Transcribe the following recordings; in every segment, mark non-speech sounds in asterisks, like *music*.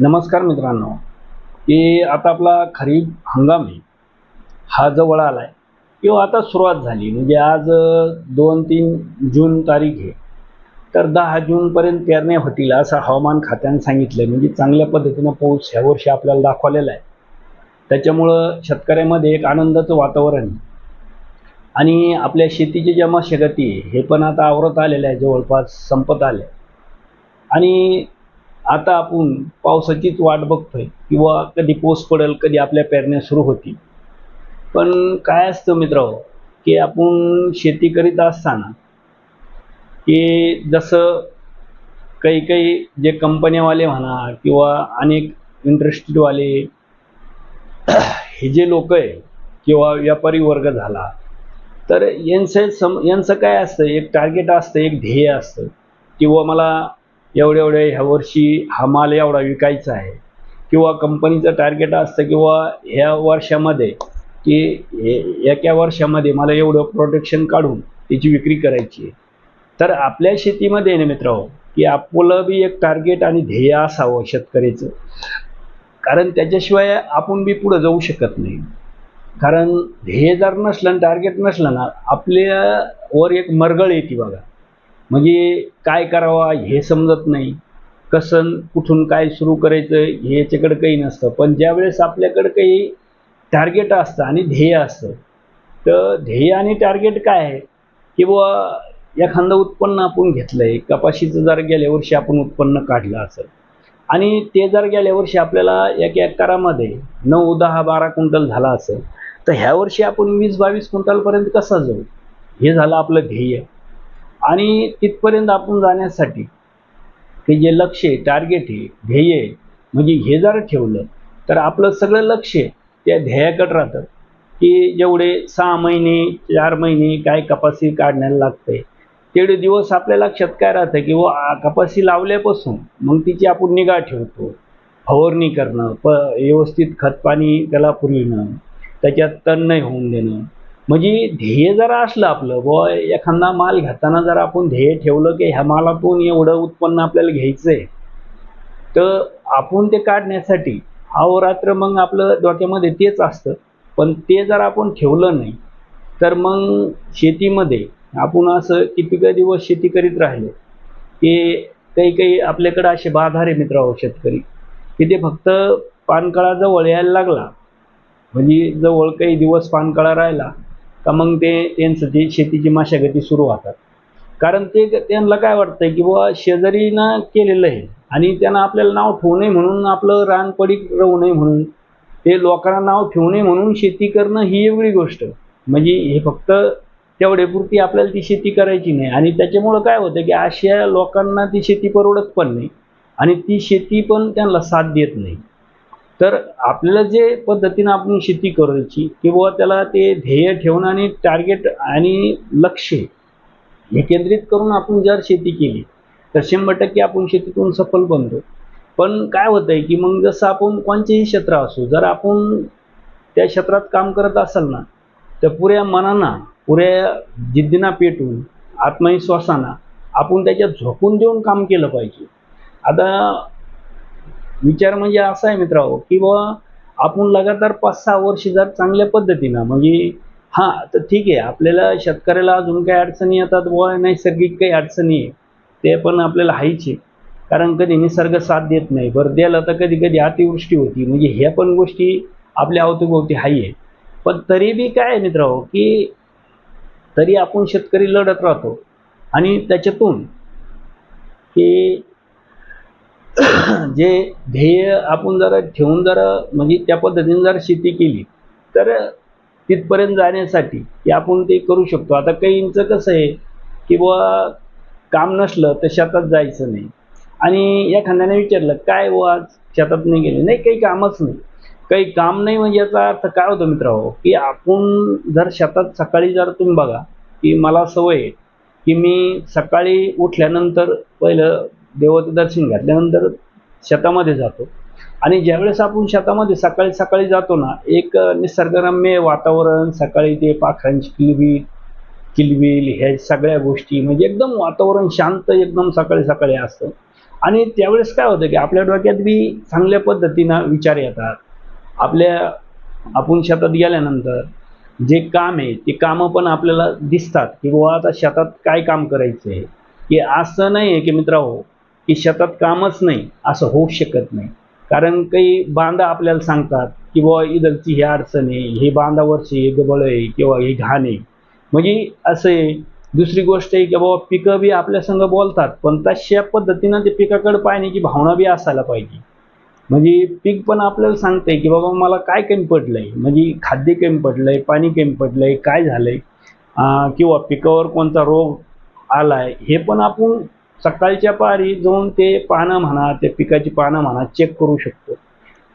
नमस्कार मित्रांनो. की आता आपला खरीप हंगाम आहे. हा जवळ आला आहे किंवा आता सुरुवात झाली. म्हणजे आज दोन तीन जून तारीख आहे. तर दहा जूनपर्यंत पेरण्या होतील असं हवामान खात्याने सांगितलं म्हणजे चांगल्या पद्धतीनं पाऊस ह्या वर्षी आपल्याला दाखवलेला आहे. त्याच्यामुळं शेतकऱ्यामध्ये एक आनंदाचं वातावरण आहे. आणि आपल्या शेतीची ज्या मशागती आहे, हे पण आता आवरत आलेलं आहे. जवळपास संपत आले आणि आता आपण पावसाचीच वाट बघतोय. किंवा कधी पाऊस पडेल कधी आपल्या पेरण्या सुरू होतील. पण काय असतं मित्र की आपण शेती करीत असताना की जसं काही काही जे कंपन्यावाले म्हणा किंवा अनेक इंटरेस्टेडवाले हे जे लोक आहे किंवा व्यापारी वर्ग झाला तर यांचं सम यांचं काय असतं एक टार्गेट असतं एक ध्येय असतं. किंवा मला एवढ्या एवढ्या ह्या वर्षी हा माल एवढा विकायचा आहे. किंवा कंपनीचं टार्गेट असतं किंवा ह्या वर्षामध्ये की हे- एका वर्षामध्ये मला एवढं प्रोटेक्शन काढून त्याची विक्री करायची आहे. तर आपल्या शेतीमध्ये ना मित्र की आपलं बी एक टार्गेट आणि ध्येय असावं शेतकऱ्याचं. कारण त्याच्याशिवाय आपण बी पुढं जाऊ शकत नाही. कारण ध्येय जर नसलं आणि टार्गेट नसलं ना आपल्यावर एक मरगळ येते बघा. म्हणजे काय करावा हे समजत नाही. कसं कुठून काय सुरू करायचं हे याच्याकडे काही नसतं. पण ज्यावेळेस आपल्याकडं काही टार्गेट असतं आणि ध्येय असतं तर ध्येय आणि टार्गेट काय आहे? की बुवा एखादं उत्पन्न आपण घेतलं आहे कपाशीचं जर गेल्या वर्षी आपण उत्पन्न काढलं असेल आणि ते जर गेल्या वर्षी आपल्याला एक एकरामध्ये नऊ दहा बारा क्विंटल झाला असेल तर ह्या वर्षी आपण वीस बावीस क्विंटलपर्यंत कसा जाऊ? हे झालं आपलं ध्येय. आणि तिथपर्यंत आपण जाण्यासाठी की जे लक्ष आहे टार्गेट आहे ध्येय आहे म्हणजे हे जर ठेवलं तर आपलं सगळं लक्ष त्या ध्येयाकडे राहतं. की जेवढे सहा महिने चार महिने काय कपासी काढण्याला लागते तेवढे दिवस आपल्या लक्षात काय राहतं की व आ- कपासी लावल्यापासून मग तिची आपण निगा ठेवतो फवारणी करणं प व्यवस्थित खतपाणी त्याला पुरविणं त्याच्यात तण नाही होऊन देणं म्हणजे ध्येय जर असलं आपलं व एखादा माल घेताना जर आपण ध्येय ठेवलं की ह्या मालातून एवढं उत्पन्न आपल्याला घ्यायचं आहे तर आपण ते काढण्यासाठी अहोरात्र मग आपलं डोक्यामध्ये तेच असतं. पण ते जर आपण ठेवलं नाही तर मग शेतीमध्ये आपण असं किती दिवस शेती करीत राहिलो की काही काही आपल्याकडं असे बाधारे मित्र आहोत शेतकरी की ते फक्त पानकळा जवळ यायला लागला. म्हणजे जवळ काही दिवस पानकळा राहिला का मग ते त्यांचं ती शेतीची मशागती सुरू होतात. कारण ते त्यांना काय वाटतं की बुवा शेजारीनं केलेलं आहे आणि त्यांना आपल्याला नाव ठेवू नये म्हणून आपलं रान पडीक राहू नये म्हणून ते लोकांना नाव ठेवू नये म्हणून शेती करणं ही वेगळी गोष्ट. म्हणजे हे फक्त तेवढेपुरती आपल्याला ती शेती करायची नाही. आणि त्याच्यामुळं काय होतं की अशा लोकांना ती शेती परवडत पण नाही आणि ती शेती पण त्यांना साथ देत नाही. तर आपल्याला जे पद्धतीनं आपण शेती करायची किंवा त्याला ते ध्येय ठेवणं आणि टार्गेट आणि लक्ष हे केंद्रित करून आपण जर शेती केली तर शंभर टक्के आपण शेतीतून सफल बनतो पण काय होतं आहे की मग जसं आपण कोणतेही क्षेत्र असू जर आपण त्या क्षेत्रात काम करत असाल ना तर पुऱ्या मनांना पुऱ्या जिद्दीना पेटून आत्मविश्वासानं आपण त्याच्यात झोकून देऊन काम केलं पाहिजे. आता विचार म्हणजे असा आहे मित्रांनो की बाबा आपण लगातार पाच सहा वर्ष जर चांगल्या पद्धतीनं म्हणजे हां तर ठीक आहे आपल्याला शेतकऱ्याला अजून काही अडचणी येतात बुवा नैसर्गिक काही अडचणी आहे ते पण आपल्याला हायचे कारण कधी निसर्ग साथ देत नाही बरं द्यायला तर कधी कधी अतिवृष्टी होती म्हणजे ह्या पण गोष्टी आपल्या अवतीभोवती हाय आहे. पण तरी बी काय आहे मित्रांनो की तरी आपण शेतकरी लढत राहतो. आणि त्याच्यातून की जे ध्येय आपण जर ठेवून जर म्हणजे त्या पद्धतीने जर शेती केली तर तिथपर्यंत जाण्यासाठी की आपण ते करू शकतो. आता काहींचं कसं आहे की बुवा काम नसलं तर शेतात जायचं नाही. आणि एखाद्याने विचारलं काय व आज शेतात नाही गेले? नाही काही कामच नाही. काही काम नाही म्हणजे याचा अर्थ काय होतो मित्रांनो? की आपण जर शेतात सकाळी जर तुम्ही बघा की मला सवय आहे की मी सकाळी उठल्यानंतर पहिलं देवाचं दर्शन घातल्यानंतर शेतामध्ये जातो. आणि ज्यावेळेस आपण शेतामध्ये सकाळी सकाळी जातो ना एक निसर्गरम्य वातावरण सकाळी ते पाखरांची किलबीट किलबिल ह्या सगळ्या गोष्टी म्हणजे एकदम वातावरण शांत एकदम सकाळी सकाळी असतं. आणि त्यावेळेस काय होतं की आपल्या डोक्यात बी चांगल्या पद्धतीनं विचार येतात. आपल्या आपण शेतात गेल्यानंतर जे काम आहे ते कामं पण आपल्याला दिसतात की बुवा आता शेतात काय काम करायचं आहे की असं नाही आहे की मित्रांनो की शेतात कामच नाही असं होऊ शकत नाही. कारण काही बांधा आपल्याला सांगतात की बुवा इधरची ही अडचण आहे हे बांधावरची हे गबळ आहे किंवा हे घाण आहे. म्हणजे असं आहे दुसरी गोष्ट आहे की बाबा पिकं बी आपल्या संग बोलतात पण तशा पद्धतीनं ते पिकाकडे पाहण्याची भावना बी असायला पाहिजे. म्हणजे पीक पण आपल्याला सांगते की बाबा मला काय कमी पडलंय म्हणजे खाद्य कमी पडलंय पाणी कमी पडलंय काय झालंय? किंवा पिकावर कोणता रोग आलाय हे पण आपण सकाळच्या पारी जाऊन ते पानं म्हणा ते पिकाची पानं म्हणा चेक करू शकतो.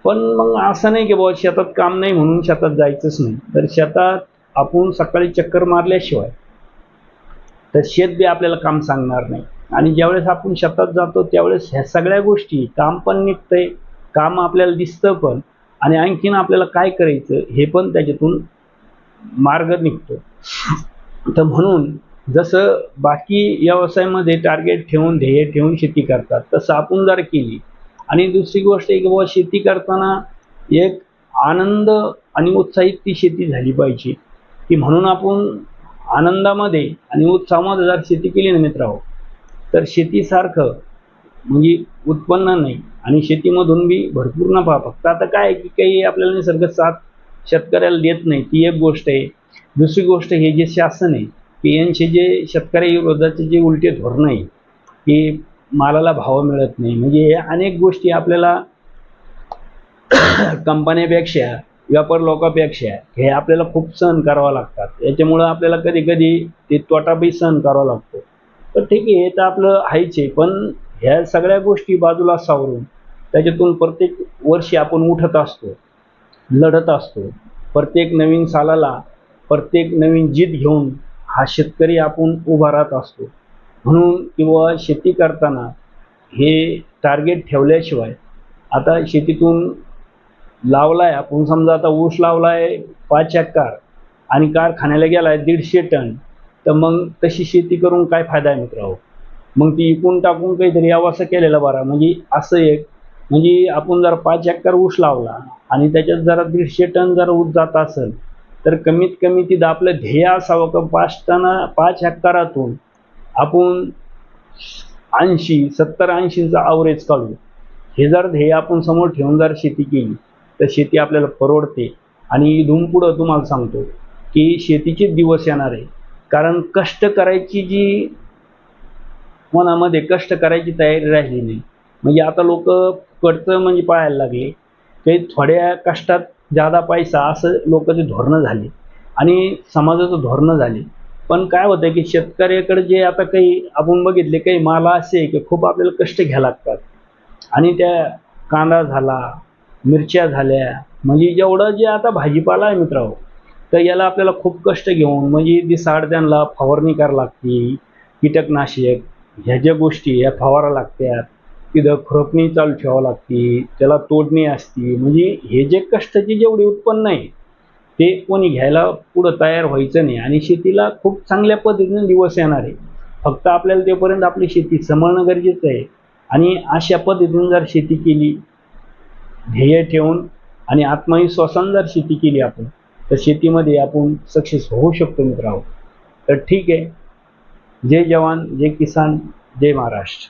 पण मग असं नाही की बाबा शेतात काम नाही म्हणून शेतात जायचंच नाही. तर शेतात आपण सकाळी चक्कर मारल्याशिवाय तर शेत बी आपल्याला काम सांगणार नाही. आणि ज्यावेळेस आपण शेतात जातो त्यावेळेस ह्या सगळ्या गोष्टी काम पण निघतंय काम आपल्याला दिसतं पण आणि आणखीन आपल्याला काय करायचं हे पण त्याच्यातून मार्ग निघतो. तर म्हणून जसं बाकी व्यवसायामध्ये टार्गेट ठेवून ध्येय ठेवून शेती करतात तसं आपण जर केली आणि दुसरी गोष्ट आहे की बाबा शेती करताना एक आनंद आणि उत्साहित ती शेती झाली पाहिजे. की म्हणून आपण आनंदामध्ये आणि उत्साहामध्ये जर शेती केली ना मित्रांनो तर शेतीसारखं म्हणजे उत्पन्न नाही आणि शेतीमधून बी भरपूर नफा. फक्त आता काय आहे की काही आपल्याला निसर्ग साथ शेतकऱ्याला देत नाही ती एक गोष्ट आहे. दुसरी गोष्ट हे जे शासन आहे पी एनचे जे शेतकरी विरोधाचे जे उलटे धोरणं आहे की मालाला भाव मिळत नाही. म्हणजे हे अनेक गोष्टी आपल्याला *coughs* कंपन्यापेक्षा व्यापार लोकांपेक्षा हे आपल्याला खूप सहन करावं लागतात. याच्यामुळं आपल्याला कधी कधी ते तोटा बी सहन करावा लागतो. तर ठीक आहे हे तर आपलं आहेच आहे पण ह्या सगळ्या गोष्टी बाजूला सावरून त्याच्यातून प्रत्येक वर्षी आपण उठत असतो लढत असतो. प्रत्येक नवीन सालाला प्रत्येक नवीन जीत घेऊन हा शेतकरी आपण उभा राहत असतो. म्हणून किंवा शेती करताना हे टार्गेट ठेवल्याशिवाय आता शेतीतून लावलाय आपण समजा आता ऊस लावलाय पाच एकर आणि कारखान्याला गेलाय दीडशे टन तर मग तशी शेती करून काय फायदा आहे मित्रांनो? मग ती इकून टाकून काहीतरी यावं केलेलं बरा. म्हणजे असं एक म्हणजे आपण जर पाच एकर ऊस लावला आणि त्याच्यात जरा दीडशे टन जर ऊस जात असेल तर कमीत कमी तिथं आपलं ध्येय असावं का? पाच टना पाच हेक्टरातून आपण ऐंशी सत्तर ऐंशींचा ॲव्हरेज काढू. हे जर ध्येय आपण समोर ठेवून जर शेती केली तर शेती आपल्याला परवडते. आणि इथून पुढं तुम्हाला सांगतो की शेतीचे दिवस येणार आहे. कारण कष्ट करायची जी मनामध्ये कष्ट करायची तयारी राहिली नाही. म्हणजे आता लोक कडचं म्हणजे पाळायला लागले. काही थोड्या कष्टात जादा पैसा असं लोकांची धोरणं झाली. आणि समाजाचं धोरणं झाली. पण काय होतं की शेतकऱ्याकडे जे आता काही आपण बघितले काही माला असे आहे की खूप आपल्याला कष्ट घ्या लागतात. आणि त्या कांदा झाला मिरच्या झाल्या म्हणजे जेवढं जे आता भाजीपाला आहे मित्रांनो तर याला आपल्याला खूप कष्ट घेऊन म्हणजे दिसाड त्यांना फवारणी करावी लागते कीटकनाशक ह्या ज्या गोष्टी ह्या फवारा लागतात. तिथं खुरपणी चालू ठेवावं लागते त्याला तोडणी असते. म्हणजे हे जे कष्टाचे जेवढे उत्पन्न आहे ते कोणी घ्यायला पुढं तयार व्हायचं नाही. आणि शेतीला खूप चांगल्या पद्धतीने दिवस येणार आहे. फक्त आपल्याला तेपर्यंत आपली शेती सांभाळणं गरजेचं आहे. आणि अशा पद्धतीने जर शेती केली ध्येय ठेवून आणि आत्मविश्वासानं जर शेती केली आपण तर शेतीमध्ये आपण सक्सेस होऊ शकतो मित्रांनो. तर ठीक आहे. जय जवान जय किसान जय महाराष्ट्र.